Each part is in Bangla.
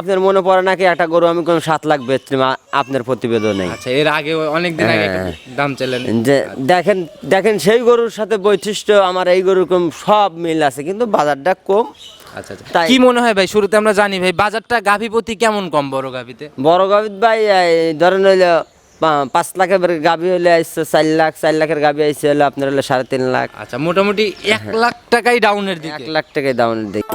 আপনার মনে পড়ে নাকি একটা গরু আমি কোন সাত লাখ বেচছি আপনার প্রতিবেদন নেই আচ্ছা এর আগে অনেক দিন আগে হ্যাঁ। দাম চাইলেন। যে দেখেন দেখেন সেই গরুর সাথে বৈশিষ্ট্য আমার এই গরুর কম সব মিল আছে কিন্তু বাজারটা কম। আচ্ছা আচ্ছা। কি মনে হয় ভাই শুরুতে আমরা জানি ভাই বাজারটা গাভী প্রতি কেমন কম বড় গাভীতে? বড় গাভিত ভাই ধরেন হইল পাঁচ লাখের গাভি হলে আসছে চার লাখ চার লাখের গাভি আসছে হলো আপনার হলো সাড়ে তিন লাখ। আচ্ছা মোটামুটি এক লাখ টাকাই ডাউনের এক লাখ টাকাই ডাউনের দিকে।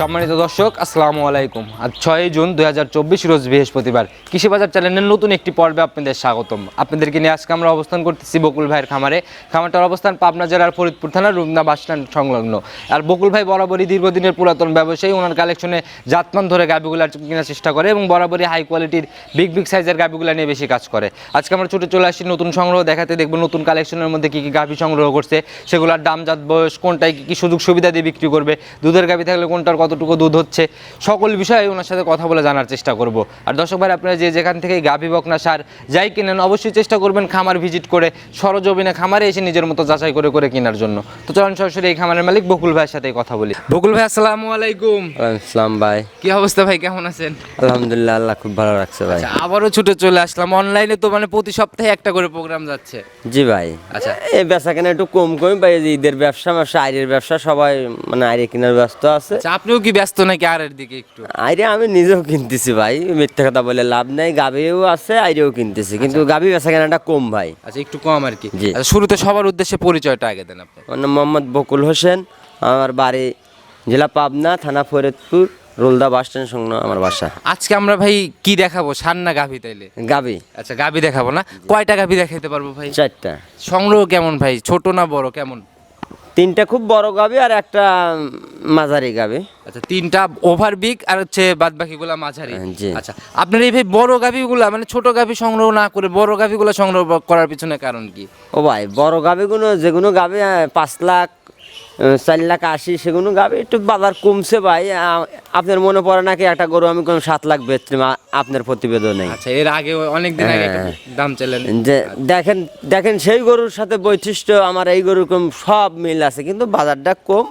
সম্মানিত দর্শক, আসসালামু আলাইকুম। আজ ছয় জুন দুই হাজার চব্বিশ, রোজ বৃহস্পতিবার। কৃষি বাজার চ্যানেলের নতুন একটি পর্বে আপনাদের স্বাগতম। আপনাদেরকে নিয়ে আজকে আমরা অবস্থান করতেছি বকুল ভাইয়ের খামারে। খামারটার অবস্থান পাবনা জেলার ফরিদপুর থানার রুমনা বাস স্ট্যান্ড সংলগ্ন। আর বকুল ভাই বরাবরই দীর্ঘদিনের পুরাতন ব্যবসায়ী ওনার কালেকশনে জাতমান ধরে গাবিগুলার কেনার চেষ্টা করে এবং বরাবরই হাই কোয়ালিটির বিগ বিগ সাইজের গাবিগুলা নিয়ে বেশি কাজ করে। আজকে আমরা ছুটে চলে আসছি নতুন সংগ্রহ দেখাতে, দেখব নতুন কালেকশনের মধ্যে কী কী গাভি সংগ্রহ করছে, সেগুলোর দাম জাত বয়স কোনটায়, কী কী সুযোগ সুবিধা দিয়ে বিক্রি করবে, দুধের গাভি থাকলে কোনটার কতটুকু দুধ হচ্ছে সকল বিষয়ে ওনার সাথে কথা বলে জানার চেষ্টা করব। আর দর্শক ভাই আপনারা যে যেখান থেকে গাভি বকনা সার যাই কিনেন অবশ্যই চেষ্টা করবেন খামার ভিজিট করে সরজমিনে খামারে এসে নিজের মতো যাচাই করে করে কেনার জন্য। তো চলুন সরাসরি এই খামারের মালিক বকুল ভাইয়ের সাথে কথা বলি। বকুল ভাই আসসালামু আলাইকুম। ইসলাম ভাই। কি অবস্থা ভাই কেমন আছেন? আলহামদুলিল্লাহ আল্লাহ খুব ভালো রাখছে ভাই। আচ্ছা আবারও ছুটে চলে আসলাম। অনলাইনে তো মানে প্রতি সপ্তাহে একটা করে প্রোগ্রাম যাচ্ছে। জি ভাই। আচ্ছা। এই বেচা কেনা একটু কম কম ভাই ঈদের ব্যবসা ব্যবসা আইরের ব্যবসা সবাই মানে আইরে কেনার ব্যস্ত আছে। আচ্ছা আপনিও কি ব্যস্ত নাকি আরের দিকে একটু? আইরে আমি নিজেও কিনতেছি ভাই মিথ্যা কথা বলে লাভ নাই গাভিও আছে আইরেও কিনতেছি কিন্তু গাভি বেচা কেনাটা কম ভাই। আচ্ছা একটু কম আর কি। জি। আচ্ছা শুরুতে সবার উদ্দেশ্যে পরিচয়টা আগে দেন আপনি। আমার নাম মোহাম্মদ বকুল হোসেন আমার বাড়ি জেলা পাবনা থানা ফরিদপুর রোলদা বাস স্ট্যান্ড সংলগ্ন আমার বাসা। আজকে আমরা ভাই কি দেখাবো? সান্না গাভি তাইলে? গাবি আচ্ছা গাভি দেখাবো না? কয়টা গাভি দেখাইতে পারব ভাই? চারটা। সংগ্রহ কেমন ভাই? ছোট না বড়? কেমন? তিনটা খুব বড় গাবি আর একটা মাঝারি গাবি। আচ্ছা তিনটা ওভার বিগ আর হচ্ছে বাদ বাকিগুলো মাঝারি। হ্যাঁ, আচ্ছা আপনার এই ভাই বড় গাভিগুলা মানে ছোট গাবি সংগ্রহ না করে বড় গাবিগুলো সংগ্রহ করার পিছনে কারণ কি? ও ভাই বড় গাবিগুলো যেগুলো গাবি পাঁচ লাখ চার লাখ আশি সেগুলো গাবি একটু বাজার কমছে ভাই। আপনার মনে পড়ে নাকি একটা গরু আমি কোন সাত লাখ বেচছি আপনার প্রতিবেদন আচ্ছা এর আগে অনেক দিন আগে হ্যাঁ। দাম চাইলেন। যে দেখেন দেখেন সেই গরুর সাথে বৈশিষ্ট্য আমার এই গরুর কম সব মিল আছে কিন্তু বাজারটা কম।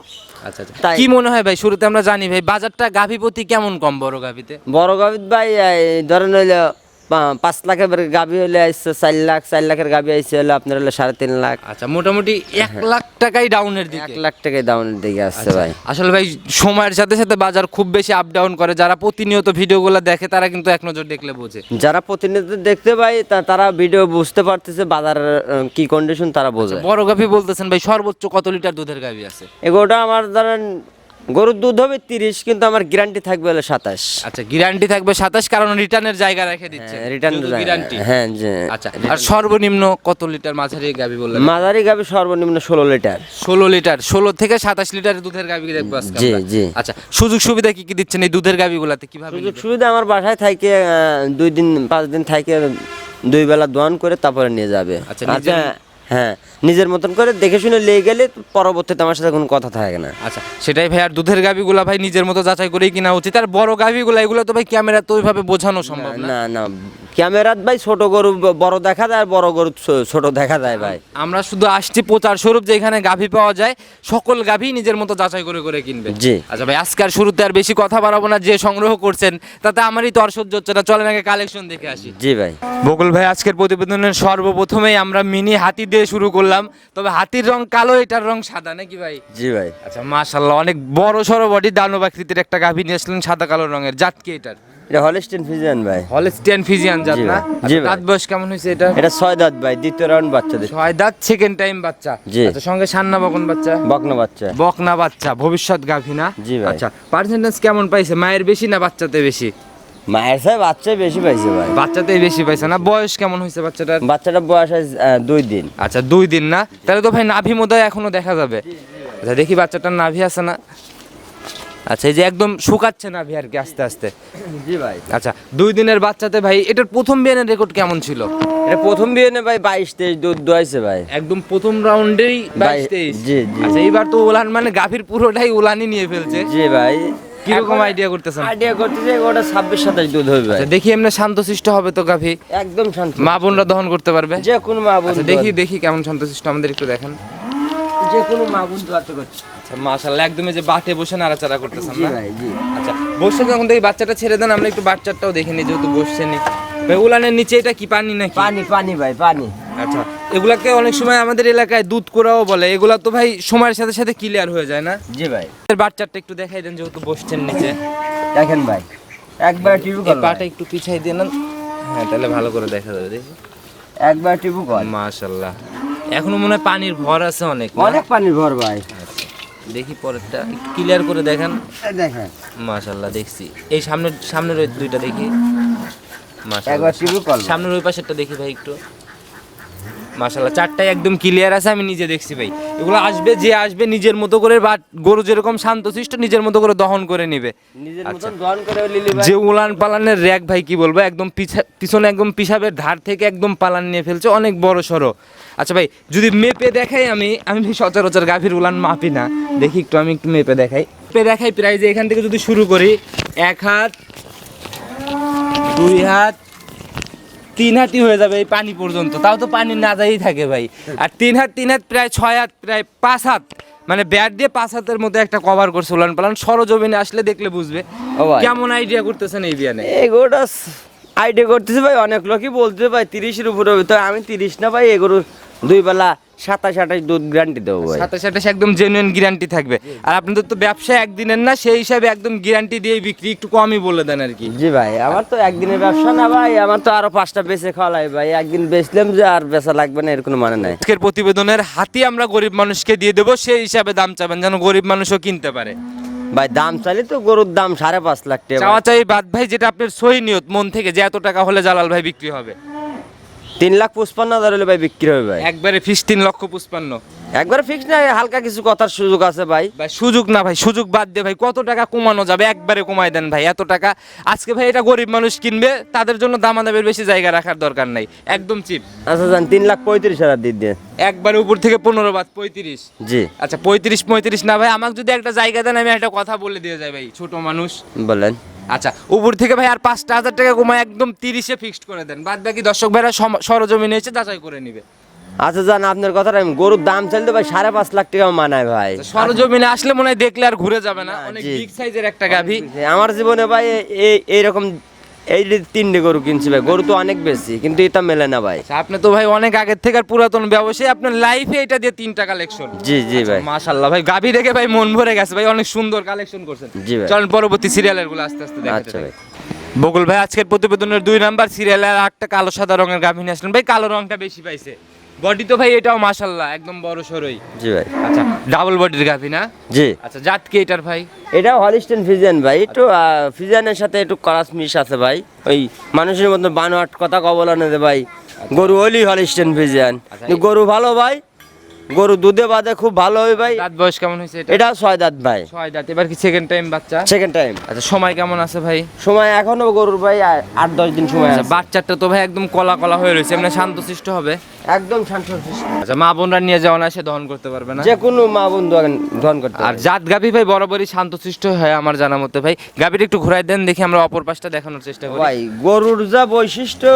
আচ্ছা আচ্ছা। কি মনে হয় ভাই শুরুতে আমরা জানি ভাই বাজারটা গাভি প্রতি কেমন কম বড় গাভিতে? বড় গাভিত ভাই ধরেন হইল পাঁচ লাখের গাভি হলে আসছে চার লাখ চার লাখের গাভি আসছে হলে আপনার হলে সাড়ে তিন লাখ। আচ্ছা মোটামুটি এক লাখ টাকাই ডাউনের দিকে। এক লাখ টাকাই ডাউনের দিকে আসছে ভাই। আসলে ভাই সময়ের সাথে সাথে বাজার খুব বেশি আপ ডাউন করে। যারা প্রতিনিয়ত ভিডিওগুলো দেখে তারা কিন্তু এক নজর দেখলে বোঝে। যারা প্রতিনিয়ত দেখতে তা- তারা ভিডিও বুঝতে পারতেছে বাজার কি কন্ডিশন তারা বোঝে। বড় গাভি বলতেছেন ভাই সর্বোচ্চ কত লিটার দুধের গাভি আছে? এগুলোটা আমার ধরেন গরুর দুধ হবে তিরিশ কিন্তু আমার গ্যারান্টি থাকবে হলো সাতাশ। আচ্ছা গ্যারান্টি থাকবে সাতাশ কারণ রিটার্নের জায়গা রেখে দিচ্ছে। রিটার্ন গ্যারান্টি হ্যাঁ যে আচ্ছা আর সর্বনিম্ন কত লিটার মাঝারি গাভি বললেন? মাঝারি গাভি সর্বনিম্ন ষোলো লিটার। ষোলো লিটার ষোলো থেকে সাতাশ লিটার দুধের গাভি দেখব জি, জি। আচ্ছা সুযোগ সুবিধা কি কি দিচ্ছেন এই দুধের গাভিগুলাতে কীভাবে সুযোগ সুবিধা আমার বাসায় থাকে দুই দিন পাঁচ দিন থাকে দুই বেলা দোয়ান করে তারপরে নিয়ে যাবে। আচ্ছা, আচ্ছা হ্যাঁ নিজের মতন করে দেখে শুনে লেগে গেলে পরবর্তীতে আমার সাথে কোনো কথা থাকে না। আচ্ছা সেটাই ভাই আর দুধের গাভিগুলা ভাই নিজের মতো যাচাই করেই কিনা উচিত। আর বড় গাভিগুলা এগুলো তো ভাই ক্যামেরা তো ওইভাবে বোঝানো সম্ভব না। না না ক্যামেরাত ভাই ছোট গরু বড় দেখা যায় আর বড় গরু ছোট দেখা যায় ভাই। আমরা শুধু আসছি প্রচার স্বরূপ যে এখানে গাভী পাওয়া যায় সকল গাভী নিজের মতো যাচাই করে করে কিনবে। জি। আচ্ছা ভাই আজকের শুরুতে আর বেশি কথা বাড়াবো না যে সংগ্রহ করছেন তাতে আমারই তো আর সহ্য হচ্ছে না। চলেন আগে কালেকশন দেখে আসি। জি ভাই। বকুল ভাই আজকের প্রতিবেদনের সর্বপ্রথমেই আমরা মিনি হাতি দিয়ে শুরু করলাম। তবে হাতির রং কালো এটার রং সাদা নাকি ভাই? জি ভাই। আচ্ছা মাশাল্লাহ অনেক বড় সড়ো বডি দানব আকৃতির একটা গাভী নিয়ে আসলেন সাদা কালো রঙের। জাত কি এটার? এটা হলিস্টিন ফিজিয়ান ভাই। ফিজিয়ান জাত না? জি আচ্ছা, দাঁত বয়স কেমন হয়েছে এটা? এটা ছয় দাঁত ভাই দ্বিতীয় রাউন্ড বাচ্চা দিচ্ছে। ছয় দাঁত সেকেন্ড টাইম বাচ্চা। জি। আচ্ছা সঙ্গে সান্না বকন বাচ্চা? বকনা বাচ্চা। বকনা বাচ্চা ভবিষ্যৎ গাভী না? জি ভাই। আচ্ছা পার্সেন্টেজ কেমন পাইছে? মায়ের বেশি না বাচ্চাতে বেশি? মায়ের সাহেব বাচ্চাই বেশি পাইছে ভাই। বাচ্চাতেই বেশি পাইছে না? বয়স কেমন হয়েছে বাচ্চাটার? বাচ্চাটা বয়স দুই দিন। আচ্ছা দুই দিন না? তাহলে তো ভাই নাভি মোদয় এখনও দেখা যাবে। আচ্ছা দেখি বাচ্চাটার নাভি আছে না? আচ্ছা এই যে একদম শুকাচ্ছে না ভাই আর কি আস্তে আস্তে। জি ভাই। আচ্ছা দুই দিনের বাচ্চাতে ভাই এটার প্রথম বিয়ানের রেকর্ড কেমন ছিল? এটা প্রথম বিয়ে না ভাই বাইশ তেইশ দুধ দোয়াইছে ভাই। একদম প্রথম রাউন্ডেই বাইশ তেইশ। জি, জি। আচ্ছা এইবার তো উলান মানে গাভীর পুরোটাই উলানই নিয়ে ফেলছে। জি ভাই। কীরকম আইডিয়া করতেছেন? আইডিয়া করতেছে ওটা ছাব্বিশ সাতাশ দুধ হবে ভাই আচ্ছা দেখি এমনি শান্তশিষ্ট হবে তো গাভী? একদম শান্ত মা বোনরা দহন করতে পারবে? যে কোনো মা বোন আচ্ছা দেখি দেখি কেমন শান্তশিষ্ট আমাদের একটু দেখেন। যে কোনো মা বোন দোয়াতে করছে। আচ্ছা মাশাআল্লাহ একদমই যে বাটে বসে নাড়াচাড়া করতেছেন না? ভাই জি। আচ্ছা বসে যখন দেখি বাচ্চাটা ছেড়ে দেন আমরা একটু বাচ্চাটাও দেখে নিই যেহেতু বসছেনি ভাই উলানের নিচে এটা কি পানি নাকি? পানি পানি ভাই পানি। আচ্ছা এগুলাকে অনেক সময় আমাদের এলাকায় দুধ কোরাও বলে। এগুলা তো ভাই সময়ের সাথে সাথে ক্লিয়ার হয়ে যায় না? জি ভাই। এর বাচ্চাটা একটু দেখাই দেন যেহেতু বসছেন নিচে। দেখেন ভাই একবার টিভি কল পাটা একটু পিছাই দিয়ে নেন। হ্যাঁ তাহলে ভালো করে দেখা যাবে দেখি। একবার টিভি কল মাশাল্লাহ এখনও মনে হয় পানির ভর আছে অনেক অনেক পানির ভর ভাই। আচ্ছা, দেখি পরেরটা ক্লিয়ার করে দেখেন। দেখেন। মাশাল্লাহ দেখছি। এই সামনের সামনের ওই দুইটা দেখি। মাশাল্লাহ একবার টিভি কল সামনের ওই পাশেরটা দেখি ভাই একটু। মাশাল্লাহ চারটায় একদম ক্লিয়ার আছে আমি নিজে দেখছি ভাই। এগুলো আসবে যে আসবে নিজের মতো করে বা গরু যেরকম শান্ত শান্তশিষ্ট নিজের মতো করে দহন করে নিবে। আচ্ছা। যে উলান পালানের র্যাক ভাই কি বলব একদম পিছা- পিছনে একদম পিসাবের ধার থেকে একদম পালান নিয়ে ফেলছে অনেক বড় সড়ো। আচ্ছা ভাই যদি মেপে দেখাই আমি আমি সচরাচর গাভীর উলান মাপি না। দেখি একটু আমি একটু মেপে দেখাই। মেপে দেখাই প্রায় যে এখান থেকে যদি শুরু করি এক হাত দুই হাত তিন হাতি হয়ে যাবে এই পানি পর্যন্ত। তাও তো পানি না যাই থাকে ভাই। আর তিন হাত তিন হাত প্রায় ছয় হাত প্রায় পাঁচ হাত মানে ব্যাট দিয়ে পাঁচ হাতের মধ্যে একটা কভার করছে উলান পালান। সরজমিনে আসলে দেখলে বুঝবে। কেমন আইডিয়া করতেছেন এই বিয়ানে? আইডিয়া করতেছে ভাই অনেক লোকই বলতে ভাই তিরিশের উপরে তো আমি তিরিশ না ভাই এগুলো দুই বেলা সাতাশ আঠাশ দুধ গ্যারান্টি দেবো ভাই। সাতাশ আঠাশ একদম জেনুইন গ্যারান্টি থাকবে। আর আপনাদের তো ব্যবসা একদিনের না সেই হিসাবে একদম গ্যারান্টি দিয়ে বিক্রি একটু কমই বলে দেন আর কি। জি ভাই আমার তো একদিনের ব্যবসা না ভাই আমার তো আরও পাঁচটা বেচে ভাই একদিন বেচলাম যে আর বেচা লাগবে না এর কোনো মানে নাই। আজকের প্রতিবেদনের হাতি আমরা গরিব মানুষকে দিয়ে দেবো সেই হিসাবে দাম চাবেন যেন গরিব মানুষও কিনতে পারে। ভাই দাম চাইলে তো গরুর দাম সাড়ে পাঁচ লাখ টাকা। চাওয়া চাই বাদ ভাই যেটা আপনার সহি নিয়ত মন থেকে যে এত টাকা হলে জালাল ভাই বিক্রি হবে। তিন লাখ পঁচপান্ন হাজার হলে ভাই বিক্রি হবে ভাই। একবারে ফিক্স তিন লক্ষ পুষ্পান্ন একবার ফিক্স না হালকা কিছু কথার সুযোগ আছে ভাই। ভাই সুযোগ না ভাই সুযোগ বাদ দিয়ে ভাই। কত টাকা কমানো যাবে? একবারে কমাই দেন ভাই এত টাকা। আজকে ভাই এটা গরিব মানুষ কিনবে তাদের জন্য দামাদামের বেশি জায়গা রাখার দরকার নাই। একদম চিপ আচ্ছা যান তিন লাখ পঁয়ত্রিশ হাজার দিয়ে দিয়ে একবারে উপর থেকে পনেরো বাদ পঁয়ত্রিশ। জি। আচ্ছা পঁয়ত্রিশ পঁয়ত্রিশ না ভাই আমাকে যদি একটা জায়গা দেন আমি একটা কথা বলে দিয়ে যাই ভাই ছোট মানুষ। বলেন। আচ্ছা উপর থেকে ভাই আর পাঁচটা হাজার টাকা কমায় একদম তিরিশে ফিক্সড করে দেন। বাদ বাকি দর্শক ভাইরা সরজমিনে এসে যাচাই করে নিবে। আচ্ছা জান আপনার কথাটা আমি গরুর দাম চাইলে ভাই সাড়ে পাঁচ লাখ টাকা মানায় ভাই। আচ্ছা, সরজমিনে আসলে মনে হয় দেখলে আর ঘুরে যাবে না। অনেক বিগ সাইজের একটা গাভী। আমার জীবনে ভাই এই এইরকম এই তিনটে গরু কিনছি ভাই গরু তো অনেক বেশি কিন্তু এটা মেলে না ভাই। আচ্ছা, আপনি তো ভাই অনেক আগের থেকে আর পুরাতন ব্যবসায়ী আপনার লাইফে এটা দিয়ে তিনটা কালেকশন জি জি ভাই। মাশাল্লাহ ভাই গাভী দেখে ভাই মন ভরে গেছে ভাই অনেক সুন্দর কালেকশন করছেন। জি ভাই। চলুন পরবর্তী সিরিয়ালেরগুলো আস্তে আস্তে আচ্ছা ভাই। বকুল ভাই আজকের প্রতিবেদনের দুই নাম্বার সিরিয়ালের আটটা কালো সাদা রঙের গাভী নিয়ে আসলেন। ভাই কালো রংটা বেশি পাইছে। বডি তো ভাই এটাও মাশাল্লাহ একদম বড় সরই। জি ভাই। আচ্ছা ডাবল বডির গাভী না? জি। আচ্ছা জাত কি এটার ভাই? এটা হলিস্টেন ফিজিয়ান ভাই একটু ফিজিয়ানের সাথে একটু করাস মিশ আছে ভাই। ওই মানুষের মধ্যে বানোয়াট কথা কবলানে দে ভাই। গরু হলি হলিস্টেন ফিজিয়ান আচ্ছা, কিন্তু গরু ভালো ভাই। গরু দুধে বাদে খুব ভালো হয় ভাই। দাঁত বয়স কেমন হয়েছে এটা? এটা ছয় দাঁত ভাই। ছয় দাঁত এবার কি সেকেন্ড টাইম বাচ্চা? সেকেন্ড টাইম আচ্ছা সময় কেমন আছে ভাই? সময় এখনও গরুর ভাই আট দশ দিন সময় আচ্ছা আছে। বাচ্চাটা তো ভাই একদম কলা কলা হয়ে রয়েছে এমনি শান্তশিষ্ট হবে। একদম আচ্ছা মা বোনরা নিয়ে যাওয়া না সে দহন করতে পারবে না? যে কোনো মা বন্ধু ধন করতে আর জাত গাভী ভাই বরাবরই শান্তশিষ্ট হয় আমার জানা মতে ভাই। গাভীটা একটু ঘুরাই দেন দেখি আমরা অপর পাশটা দেখানোর চেষ্টা করি। ভাই গরুর যা বৈশিষ্ট্য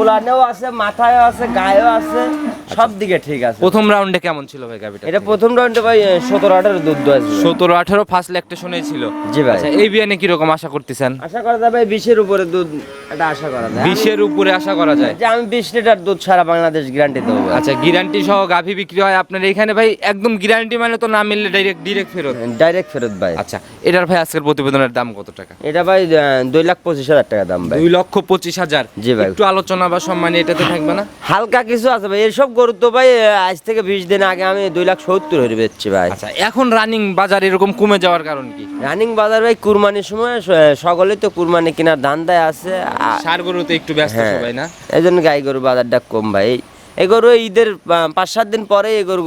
উলানেও আছে মাথায়ও আছে গায়েও আছে সব দিকে ঠিক আছে। প্রথম রাউন্ডে কেমন ছিল ভাই গাভীটা? এটা প্রথম রাউন্ডে ভাই সতেরো আঠারো দুধ আছে সতেরো আঠারো ফার্স্ট লেগটা শুনেছিল জি ভাই। আচ্ছা এই বিয়ানে কীরকম আশা করতেছেন? আশা করা যায় ভাই বিশের উপরে দুধ এটা আশা করা যায়। বিশের উপরে আশা করা যায়? যে আমি বিশ লিটার দুধ সারা বাংলাদেশ গ্যারান্টি দেবো আচ্ছা গ্যারান্টি সহ গাভী বিক্রি হয় আপনার এখানে ভাই? একদম গ্যারান্টি মানে তো না মিললে ডাইরেক্ট ডিরেক্ট ফেরত? ডাইরেক্ট ফেরত ভাই। আচ্ছা এটার ভাই আজকের প্রতিবেদনের দাম কত টাকা? এটা ভাই দুই লাখ পঁচিশ হাজার টাকা দাম ভাই। দুই লক্ষ পঁচিশ হাজার। জি ভাই। একটু আলোচনা বা সম্মানী এটাতে থাকবে না? হালকা কিছু আছে ভাই এসব গরু তো ভাই আজ থেকে বিশ দিন আগে আমি দুই লাখ সত্তর হয়ে বেচছি ভাই। আচ্ছা এখন রানিং বাজার এরকম কমে যাওয়ার কারণ কি? রানিং বাজার ভাই কুরবানির সময় সকলে তো কুরবানি কেনার ধান্দায় আছে। সার গরুতে একটু ব্যস্ত হ্যাঁ সবাই না? এই জন্য গাই গরু বাজারটা কম ভাই। এই গরু ঈদের পাঁচ সাত দিন পরে এ গরু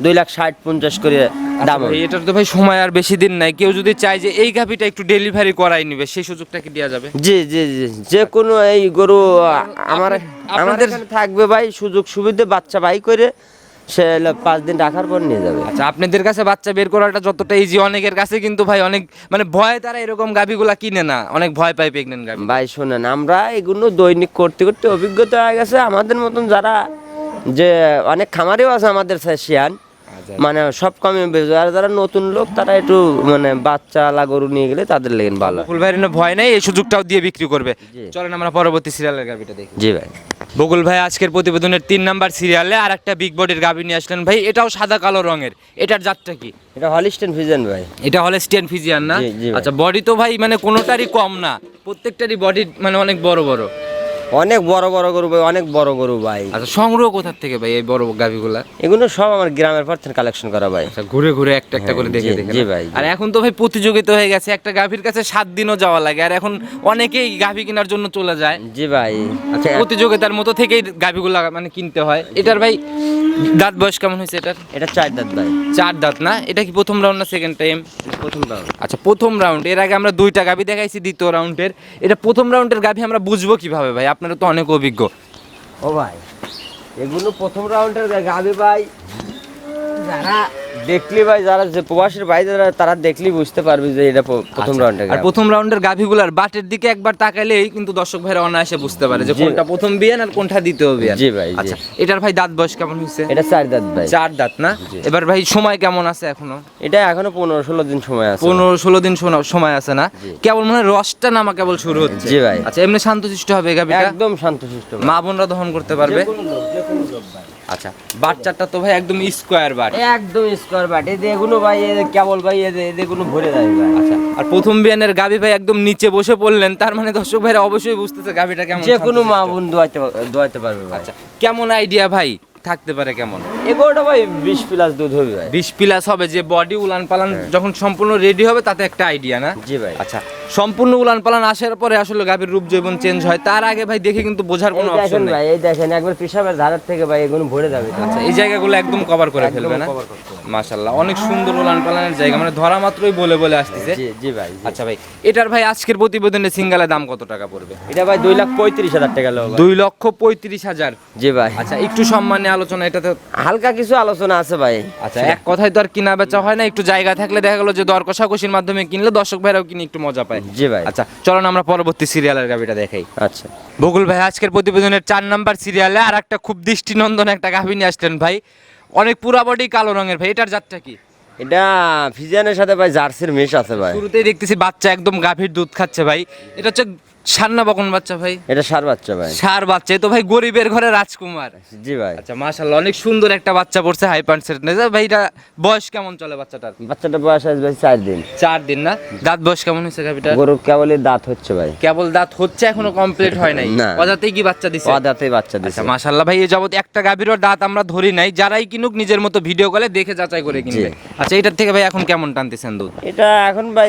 দুই লাখ ষাট পঞ্চাশ করে দাম ভাই, হবে। এটার তো ভাই সময় আর বেশি দিন নাই কেউ যদি চায় যে এই গাভিটা একটু ডেলিভারি করাই নিবে সেই সুযোগটা কি দেওয়া যাবে জি জি জি যে কোনো এই গরু আমার আমাদের থাকবে ভাই সুযোগ সুবিধে বাচ্চা বাই করে সে পাঁচ দিন রাখার পর নিয়ে যাবে আচ্ছা আপনাদের কাছে বাচ্চা বের করাটা যতটা ইজি অনেকের কাছে কিন্তু ভাই অনেক মানে ভয়ে তারা এরকম গাভিগুলা কিনে না অনেক ভয় পায় প্রেগনেন্ট গাভি ভাই শোনেন আমরা এগুলো দৈনিক করতে করতে অভিজ্ঞতা হয়ে গেছে আমাদের মতন যারা যে অনেক খামারেও আছে আমাদের শিয়ান। মানে সব কমে বেজো আর যারা নতুন লোক তারা একটু মানে বাচ্চা আলা গরু নিয়ে গেলে তাদের লেগেন ভালো। বকুল ভাইয়ের ভয় নেই এই সুযোগটাও দিয়ে বিক্রি করবে। চলেন আমরা পরবর্তী সিরিয়ালের গাভিটা দেখি। জি ভাই। বকুল ভাই আজকের প্রতিবেদনের তিন নাম্বার সিরিয়ালে আর একটা বিগ বডির গাভি নিয়ে আসলেন। ভাই এটাও সাদা কালো রঙের। এটার জাতটা কি? এটা হলিস্টেন ফিজিয়ান ভাই। এটা হলে স্টেন ফিজিয়ান না। আচ্ছা বডি তো ভাই মানে কোনোটারই কম না। প্রত্যেকটারই বডি মানে অনেক বড় বড়। অনেক বড় বড় গরু ভাই অনেক বড় গরু ভাই। আচ্ছা সংগ্রহ কোথার থেকে ভাই এই বড় গাভিগুলা? এগুলো সব আমার গ্রামের পর থেকে কালেকশন করা ভাই। আচ্ছা ঘুরে ঘুরে একটা একটা করে হ্যাঁ, দেখে দেখে জি ভাই, আর এখন তো ভাই প্রতিযোগিতা হয়ে গেছে একটা গাভীর কাছে সাত দিনও যাওয়া লাগে আর এখন অনেকেই গাভী কেনার জন্য চলে যায়। জি ভাই। আচ্ছা প্রতিযোগিতার মতো থেকেই গাভীগুলা মানে কিনতে হয়। এটার ভাই দাঁত বয়স কেমন হয়েছে এটার? এটা চার দাঁত ভাই। চার দাঁত না? এটা কি প্রথম রাউন্ড না সেকেন্ড টাইম প্রথম দাঁত আচ্ছা প্রথম রাউন্ড এর আগে আমরা দুইটা গাভী দেখাইছি দ্বিতীয় রাউন্ডের এটা প্রথম রাউন্ডের গাভী আমরা বুঝব কীভাবে ভাই? আপনারা তো অনেক অভিজ্ঞ। ও ভাই এগুলো প্রথম রাউন্ডের গাবি ভাই। যারা দেখলি ভাই যারা যে প্রবাসীর ভাই যারা তারা দেখলি বুঝতে পারবি যে এটা প্রথম আচ্ছা, রাউন্ডের আর প্রথম রাউন্ডের গাভীগুলার বাটের দিকে একবার তাকাইলেই কিন্তু দর্শক ভাইরা অনায়াসে বুঝতে পারে যে কোনটা প্রথম বিয়ান আর কোনটা দ্বিতীয় বিয়ান। জি ভাই, আচ্ছা এটার ভাই দাঁত বয়স কেমন হয়েছে? এটা চার দাঁত ভাই। চার দাঁত না? এবার ভাই সময় কেমন আছে এখনও? এটা এখনও পনেরো ষোলো দিন সময় আছে। পনেরো ষোলো দিন সময় আছে না? কেবল মনে রসটা নামা কেবল শুরু হচ্ছে। জি ভাই। আচ্ছা এমনি শান্তশিষ্ট হবে গাভীটা? একদম শান্তশিষ্ট। মা বোনরা দহন করতে পারবে? আচ্ছা বাচ্চাটা তো ভাই একদম স্কোয়ার বাট একদম স্কোয়ার বাট এই এগুলো ভাই কেবল ভাই এগুলো ভরে যায় ভাই। আচ্ছা আর প্রথম বিয়ানের গাবি ভাই একদম নিচে বসে পড়লেন তার মানে দর্শক ভাইরা অবশ্যই বুঝতেছে গাভীটা কেমন যে কোনো মা বোন দোয়াইতে দোয়াইতে পারবে আচ্ছা কেমন আইডিয়া ভাই? থাকতে পারে কেমন? এগুলোটা ভাই বিশ প্লাস দুধ হবে ভাই। বিশ প্লাস হবে যে বডি উলান পালান যখন সম্পূর্ণ রেডি হবে তাতে একটা আইডিয়া না? জি ভাই। আচ্ছা সম্পূর্ণ উলান পালান আসার পরে আসলে গাভীর রূপ জৈবন চেঞ্জ হয়। তার আগে ভাই দেখে কিন্তু বোঝার কোনো অপশন নেই। ভাই এই দেখেন একবার পেশাবের ধারের থেকে ভাই এগুলো ভরে যাবে। আচ্ছা এই জায়গাগুলো একদম কভার করে ফেলবে না। মাশাল্লাহ অনেক সুন্দর উলান পালানের জায়গা মানে ধরা মাত্রই বলে বলে আসতেছে। জি জি ভাই আচ্ছা ভাই এটার ভাই আজকের প্রতিবেদনে সিঙ্গালের দাম কত টাকা পড়বে? এটা ভাই দুই লাখ পঁয়ত্রিশ হাজার টাকা দুই লক্ষ পঁয়ত্রিশ হাজার। জি ভাই। আচ্ছা একটু সম্মানে আলোচনা এটাতে হালকা কিছু আলোচনা আছে ভাই। আচ্ছা এক কথায় তো আর কিনা বেচা হয় না একটু জায়গা থাকলে দেখা গেলো যে দর কষাকষির মাধ্যমে কিনলে দর্শক ভাইরাও কিনে একটু মজা পায়। জি ভাই। আচ্ছা চলুন আমরা পরবর্তী সিরিয়ালের গাভিটা দেখাই। আচ্ছা। বকুল ভাই আজকের প্রতিবেদনের চার নাম্বার সিরিয়ালে আর একটা খুব দৃষ্টিনন্দন একটা গাভি নিয়ে আসলেন ভাই। অনেক পুরা বডি কালো রঙের ভাই এটার জাতটা কি? এটা ফিজিয়ানের সাথে ভাই জার্সির মেশ আছে ভাই। শুরুতেই দেখতেছি বাচ্চা একদম গাভীর দুধ খাচ্ছে ভাই। এটা হচ্ছে সান্না বকন বাচ্চা ভাই? এটা সার বাচ্চা ভাই। সার বাচ্চা তো ভাই গরিবের ঘরে রাজকুমার। জি ভাই। আচ্ছা মাশাল্লাহ অনেক সুন্দর একটা বাচ্চা পড়ছে হাই পার্সেন্ট ভাই এটা বয়স কেমন চলে বাচ্চাটার? বাচ্চাটা বয়স আছে ভাই চার দিন। চার দিন না? দাঁত বয়স কেমন হয়েছে গাভিটার? গরু কেবলই দাঁত হচ্ছে ভাই। কেবল দাঁত হচ্ছে এখনও কমপ্লিট হয় নাই। না। অজাতেই কি বাচ্চা দিছে? দাঁতে বাচ্চা দিছে। আচ্ছা মাশাল্লাহ ভাই এই যাবত একটা গাভীরও দাঁত আমরা ধরি নাই। যারাই কিনুক নিজের মতো ভিডিও কলে দেখে যাচাই করে কিনবে। আচ্ছা এটার থেকে ভাই এখন কেমন টানতেছেন দুধ? এটা এখন ভাই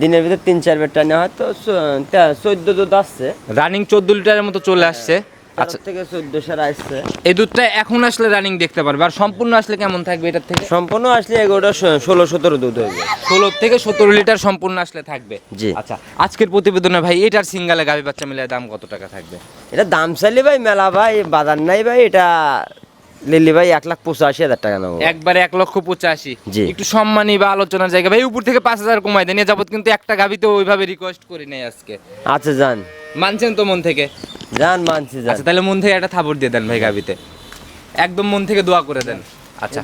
দিনের ভিতর তিন চার বের টানে হয়তো চোদ্দ দুধ আসছে। রানিং চোদ্দ লিটারের মতো চলে আসছে। আচ্ছা। থেকে চোদ্দ সার আসছে। এই দুধটা এখন আসলে রানিং দেখতে পারবে। আর সম্পূর্ণ আসলে কেমন থাকবে এটার থেকে? সম্পূর্ণ আসলে এগুলোটা ষোলো সতেরো দুধ হয়ে যায় ষোলো থেকে সতেরো লিটার সম্পূর্ণ আসলে থাকবে। জি। আচ্ছা আজকের প্রতিবেদনে ভাই এটার সিঙ্গালে গাভী বাচ্চা মিলে দাম কত টাকা থাকবে? এটা দাম চাইলে ভাই মেলা ভাই বাজার নাই ভাই এটা লিলি ভাই এক লাখ পঁচাশি হাজার টাকা নেব। একবারে এক লক্ষ পঁচাশি। জি। একটু সম্মানী বা আলোচনার জায়গা। ভাই উপর থেকে পাঁচ হাজার কমাই দেন। যাবত কিন্তু একটা গাভীতে ওইভাবে রিকোয়েস্ট করি নাই আজকে। আচ্ছা যান। মানছেন তো মন থেকে? যান মানছি যান। আচ্ছা তাহলে মন থেকে একটা থাপড় দিয়ে দেন ভাই গাভীতে। একদম মন থেকে দোয়া করে দেন। আচ্ছা।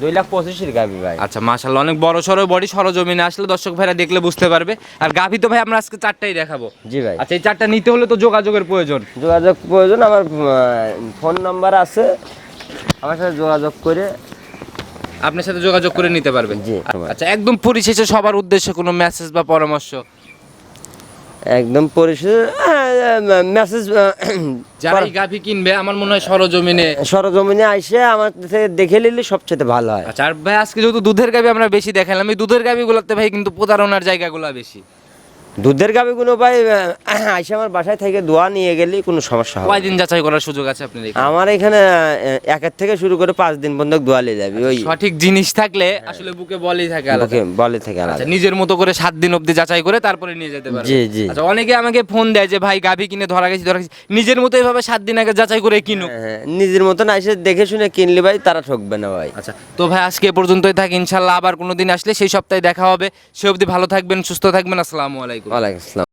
দুই লাখ পঁচিশের গাবি ভাই। আচ্ছা মাশাল্লাহ অনেক বড় সড়ো বডি সরজমিনে আসলে দর্শক ভাইরা দেখলে বুঝতে পারবে। আর গাভী তো ভাই আমরা আজকে চারটাই দেখাবো। জি ভাই। আচ্ছা এই চারটা নিতে হলে তো যোগাযোগের প্রয়োজন। যোগাযোগ প্রয়োজন আমার ফোন নাম্বার আছে। আমার সাথে যোগাযোগ করে আপনার সাথে যোগাযোগ করে নিতে পারবেন জি। আচ্ছা একদম পরিশেষে সবার উদ্দেশ্যে কোনো মেসেজ বা পরামর্শ? একদম পরিষেবা মেসেজ যারা গাভী কিনবে আমার মনে হয় সরজমিনে সরজমিনে আইসে আমার থেকে দেখে নিলে সবচেয়ে ভালো হয়। আচ্ছা আর ভাই আজকে যেহেতু দুধের গাভী আমরা বেশি দেখালাম এই দুধের গাভীগুলোতে ভাই কিন্তু প্রতারণার জায়গাগুলো বেশি। দুধের গাভিগুলো ভাই আহ, আইসা আমার বাসায় থেকে দোয়া নিয়ে গেলে কোনো সমস্যা হবে না। কয়দিন যাচাই করার সুযোগ আছে আপনার? আমার এখানে একের থেকে শুরু করে পাঁচ দিন পর্যন্ত দোয়া নিয়ে যাবি ওই সঠিক জিনিস থাকলে আসলে বুকে বলেই থাকে আলাদা। বলে থেকে আলাদা। আচ্ছা নিজের মতো করে সাত দিন অবধি যাচাই করে তারপরে নিয়ে যেতে পারবে। জি, জি। আচ্ছা অনেকে আমাকে ফোন দেয় যে ভাই গাভী কিনে ধরা গেছি ধরা গেছি। নিজের মতো এভাবে সাত দিন আগে যাচাই করে কিনো হ্যাঁ, নিজের মতন এসে দেখে শুনে কিনলে ভাই তারা ঠকবে না ভাই। আচ্ছা তো ভাই আজকে এ পর্যন্তই থাক ইনশাল্লাহ আবার কোনো দিন আসলে সেই সপ্তাহে দেখা হবে। সে অবধি ভালো থাকবেন সুস্থ থাকবেন আসসালামু আলাইকুম। আসসালাম।